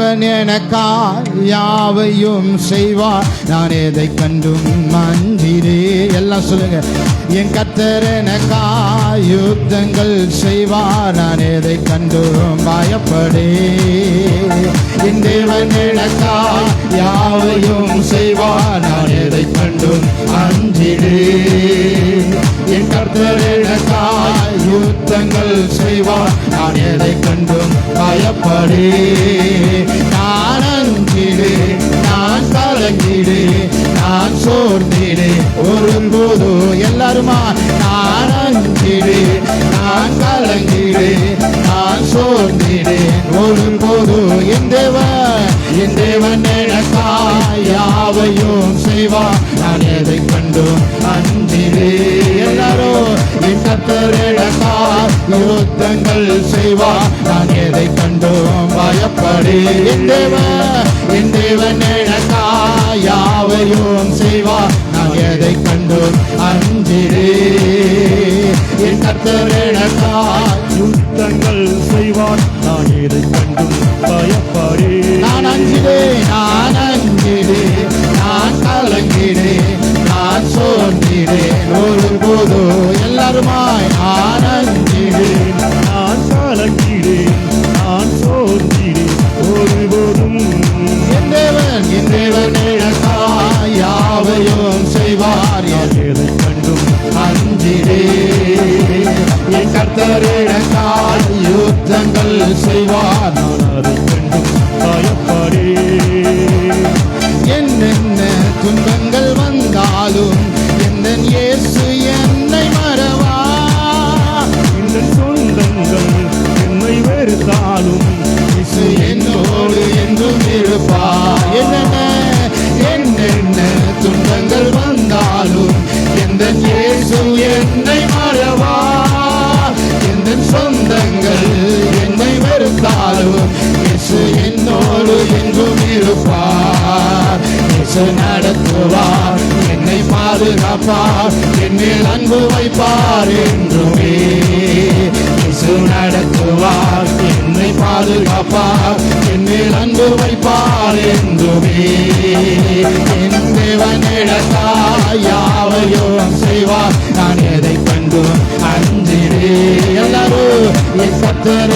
தேவன் எனக்காய் யாவையும் செய்வார். நான் எதை கண்டும் மந்திரே எல்லாம் சொல்லுங்க. என் கத்தர் எனக்காய் யுத்தங்கள் செய்வார். நான் எதை கண்டும் பயப்படே. என் தேவன் எனக்காய் யாவையும் செய்வார். நான் எதை கண்டும் அஞ்சிடே என் கர்த்தர் எனக்காய் யுத்தங்கள் செய்வார். நான் எதை கண்டும் பயப்படே. நான் சோர்ந்திடு ஒரு எல்லாருமா? நான் அஞ்சிடே நான் கலங்கிடு நான் சோர்ந்திடு ஒரு என் தேவன் என் தேவன் எனக்கா யாவையும் செய்வா. நான் எதை கண்டும் அஞ்சிடு எல்லாரும் என் கத்தர் எனக்காய் யுத்தங்கள் செய்வா. நான் எதை கண்டும் பயப்படு. என் தேவன் என் தேவன் எனக்காய் யாவையும் செய்வார் நான் எதை கண்டும் அஞ்சிரே என் கத்தர் யுத்தங்கள் செய்வான் நான் எதை கண்டும் பயப்பாரே நான் அஞ்சிடேன் நான் அஞ்சிடேன் நான் கலங்கிடேன் நான் சோர்ந்திடேன் ஒரு போதோ எல்லாருமாய் நான் அஞ்சிடேன் யுத்தங்கள் இருப்பார் நடத்துவார். என்னை பாதுகாப்பார். என்னில் அன்பு வைப்பார் என்றுமே. இயேசு நடத்துவார். என்னை பாதுகாப்பார். என்னில் அன்பு வைப்பார் என்றுமே. என் தேவன் யாவையும் செய்வார். நான் எதை கண்டும் அஞ்சிரே எல்லாரும் என் கத்தர்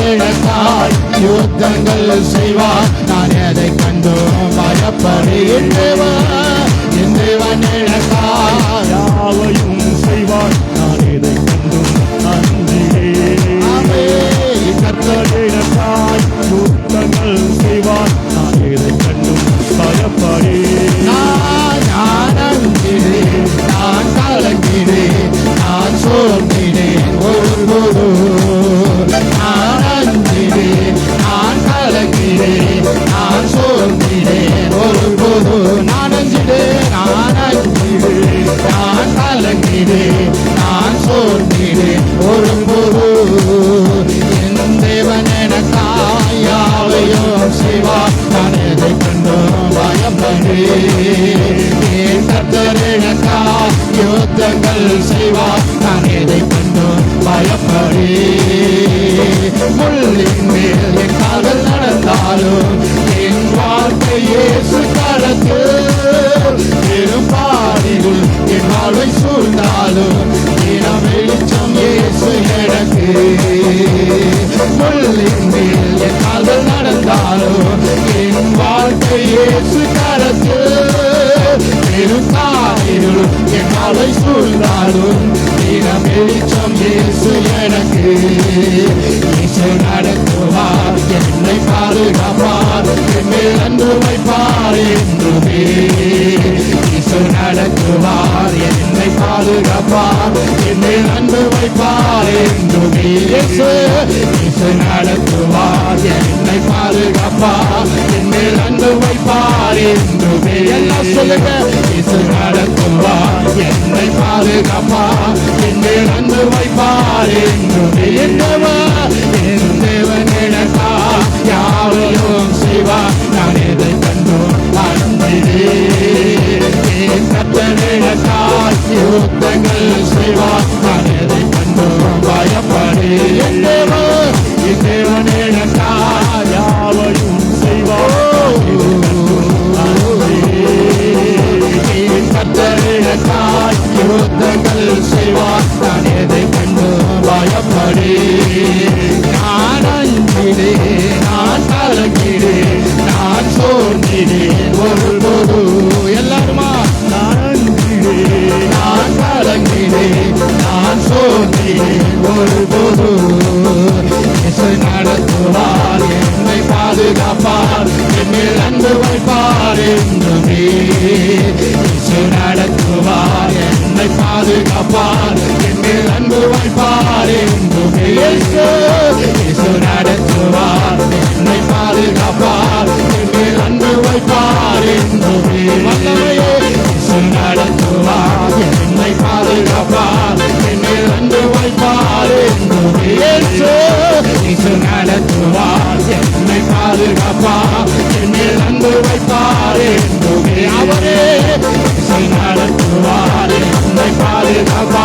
யுத்தங்கள் செய்வார். நான் எதை கண்டும் என் தேவன் சிவா செய்வார் நான் எதை கண்டும் யுத்தங்கள் செய்வார் நான் எதை கண்டும் என் சூழ்ந்தாலும் இனம் வெளிச்சம் இயேசு எனக்கு. இயேசு நடத்துவார் என்னை பாதுகாப்பார் என் மேல் அன்பு வைப்பார் என்றுமே. இயேசு நடத்துவார் என்னை பாதுகாப்பார் என் மேல் அன்பு வைப்பார் என்றுமே. இயேசு இயேசு நடத்துவார் என்னை பாதுகாப்பார் என் மேல் அன்பு வைப்பார். என்றுமே எல்லாம் சொல்லுங்க? இயேசு நடத்துவார் என்னை பாதுகாப்பார் என் மேல் அன்பு வைப்பார். என்றுமே என்னவா? என் தேவன் எனக்கா. யாவையும் செய்வார் நான் எதை கண்டோம் அன்பிலே என் யுத்தங்கள் செய்வார் நான் எதை நடத்துவார் என்னை பாதுகாப்பார் என்னில் அன்பு வைப்பார் என்றுமே நடத்துவார் என்னை பாதுகாப்பார் என்னில் அன்பு வைப்பார் என்றுமே அவரே நடத்துவாரே நம்மை பாதுகாப்பா